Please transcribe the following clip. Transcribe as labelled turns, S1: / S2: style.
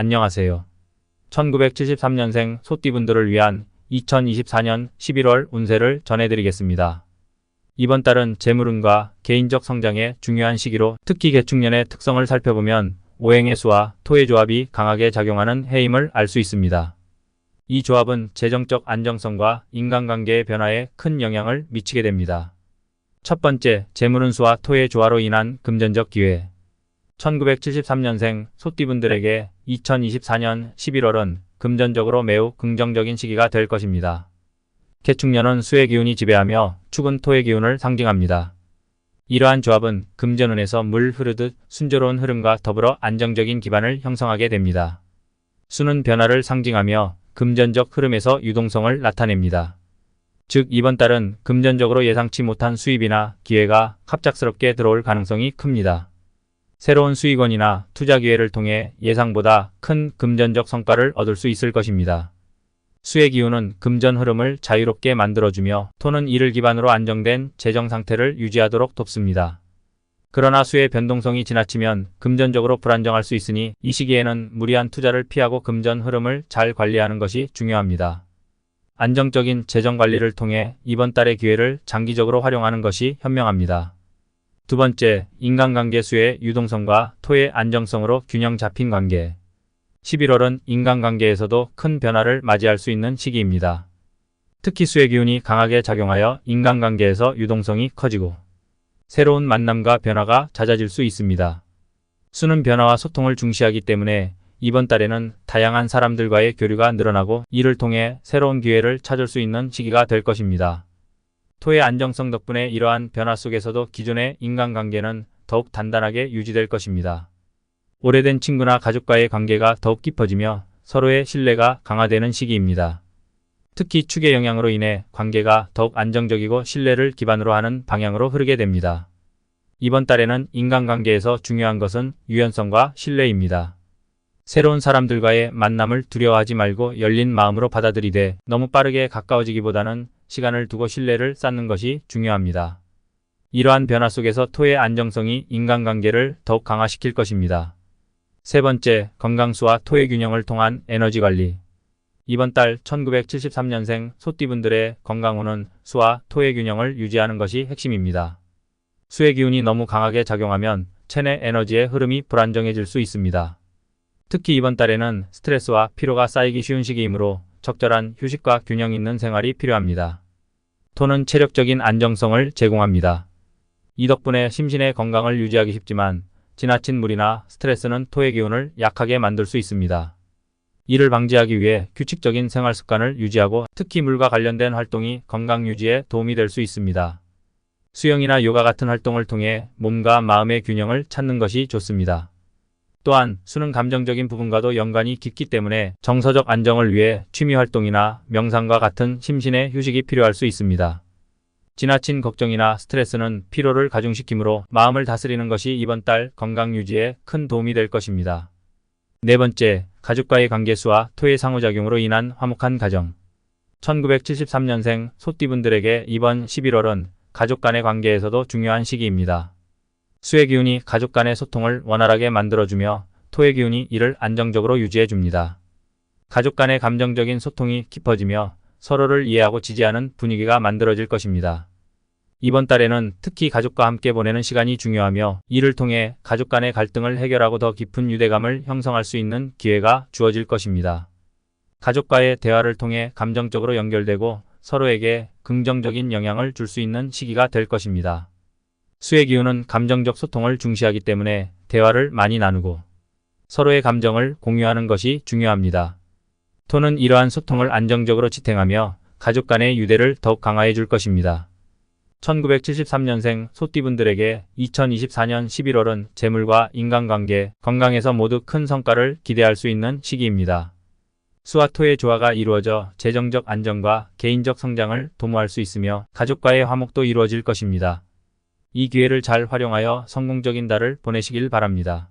S1: 안녕하세요. 1973년생 소띠분들을 위한 2024년 11월 운세를 전해드리겠습니다. 이번 달은 재물운과 개인적 성장에 중요한 시기로 특히 개축년의 특성을 살펴보면 오행의 수와 토의 조합이 강하게 작용하는 해임을 알 수 있습니다. 이 조합은 재정적 안정성과 인간관계의 변화에 큰 영향을 미치게 됩니다. 첫 번째, 재물운수와 토의 조화로 인한 금전적 기회. 1973년생 소띠분들에게 2024년 11월은 금전적으로 매우 긍정적인 시기가 될 것입니다. 개축년은 수의 기운이 지배하며 축은 토의 기운을 상징합니다. 이러한 조합은 금전운에서 물 흐르듯 순조로운 흐름과 더불어 안정적인 기반을 형성하게 됩니다. 수는 변화를 상징하며 금전적 흐름에서 유동성을 나타냅니다. 즉 이번 달은 금전적으로 예상치 못한 수입이나 기회가 갑작스럽게 들어올 가능성이 큽니다. 새로운 수익원이나 투자 기회를 통해 예상보다 큰 금전적 성과를 얻을 수 있을 것입니다. 수의 기운은 금전 흐름을 자유롭게 만들어주며 토는 이를 기반으로 안정된 재정 상태를 유지하도록 돕습니다. 그러나 수의 변동성이 지나치면 금전적으로 불안정할 수 있으니 이 시기에는 무리한 투자를 피하고 금전 흐름을 잘 관리하는 것이 중요합니다. 안정적인 재정 관리를 통해 이번 달의 기회를 장기적으로 활용하는 것이 현명합니다. 두 번째, 인간관계 수의 유동성과 토의 안정성으로 균형 잡힌 관계. 11월은 인간관계에서도 큰 변화를 맞이할 수 있는 시기입니다. 특히 수의 기운이 강하게 작용하여 인간관계에서 유동성이 커지고 새로운 만남과 변화가 잦아질 수 있습니다. 수는 변화와 소통을 중시하기 때문에 이번 달에는 다양한 사람들과의 교류가 늘어나고 이를 통해 새로운 기회를 찾을 수 있는 시기가 될 것입니다. 토의 안정성 덕분에 이러한 변화 속에서도 기존의 인간관계는 더욱 단단하게 유지될 것입니다. 오래된 친구나 가족과의 관계가 더욱 깊어지며 서로의 신뢰가 강화되는 시기입니다. 특히 축의 영향으로 인해 관계가 더욱 안정적이고 신뢰를 기반으로 하는 방향으로 흐르게 됩니다. 이번 달에는 인간관계에서 중요한 것은 유연성과 신뢰입니다. 새로운 사람들과의 만남을 두려워하지 말고 열린 마음으로 받아들이되 너무 빠르게 가까워지기보다는 시간을 두고 신뢰를 쌓는 것이 중요합니다. 이러한 변화 속에서 토의 안정성이 인간관계를 더욱 강화시킬 것입니다. 세 번째, 건강수와 토의 균형을 통한 에너지 관리. 이번 달 1973년생 소띠분들의 건강운은 수와 토의 균형을 유지하는 것이 핵심입니다. 수의 기운이 너무 강하게 작용하면 체내 에너지의 흐름이 불안정해질 수 있습니다. 특히 이번 달에는 스트레스와 피로가 쌓이기 쉬운 시기이므로 적절한 휴식과 균형 있는 생활이 필요합니다. 토는 체력적인 안정성을 제공합니다. 이 덕분에 심신의 건강을 유지하기 쉽지만 지나친 무리나 스트레스는 토의 기운을 약하게 만들 수 있습니다. 이를 방지하기 위해 규칙적인 생활 습관을 유지하고 특히 물과 관련된 활동이 건강 유지에 도움이 될 수 있습니다. 수영이나 요가 같은 활동을 통해 몸과 마음의 균형을 찾는 것이 좋습니다. 또한 수는 감정적인 부분과도 연관이 깊기 때문에 정서적 안정을 위해 취미 활동이나 명상과 같은 심신의 휴식이 필요할 수 있습니다. 지나친 걱정이나 스트레스는 피로를 가중시키므로 마음을 다스리는 것이 이번 달 건강 유지에 큰 도움이 될 것입니다. 네 번째, 가족과의 관계수와 토의 상호작용으로 인한 화목한 가정. 1973년생 소띠분들에게 이번 11월은 가족 간의 관계에서도 중요한 시기입니다. 수의 기운이 가족 간의 소통을 원활하게 만들어주며 토의 기운이 이를 안정적으로 유지해줍니다. 가족 간의 감정적인 소통이 깊어지며 서로를 이해하고 지지하는 분위기가 만들어질 것입니다. 이번 달에는 특히 가족과 함께 보내는 시간이 중요하며 이를 통해 가족 간의 갈등을 해결하고 더 깊은 유대감을 형성할 수 있는 기회가 주어질 것입니다. 가족과의 대화를 통해 감정적으로 연결되고 서로에게 긍정적인 영향을 줄 수 있는 시기가 될 것입니다. 수의 기운은 감정적 소통을 중시하기 때문에 대화를 많이 나누고 서로의 감정을 공유하는 것이 중요합니다. 토는 이러한 소통을 안정적으로 지탱하며 가족 간의 유대를 더욱 강화해 줄 것입니다. 1973년생 소띠분들에게 2024년 11월은 재물과 인간관계, 건강에서 모두 큰 성과를 기대할 수 있는 시기입니다. 수와 토의 조화가 이루어져 재정적 안정과 개인적 성장을 도모할 수 있으며 가족과의 화목도 이루어질 것입니다. 이 기회를 잘 활용하여 성공적인 달을 보내시길 바랍니다.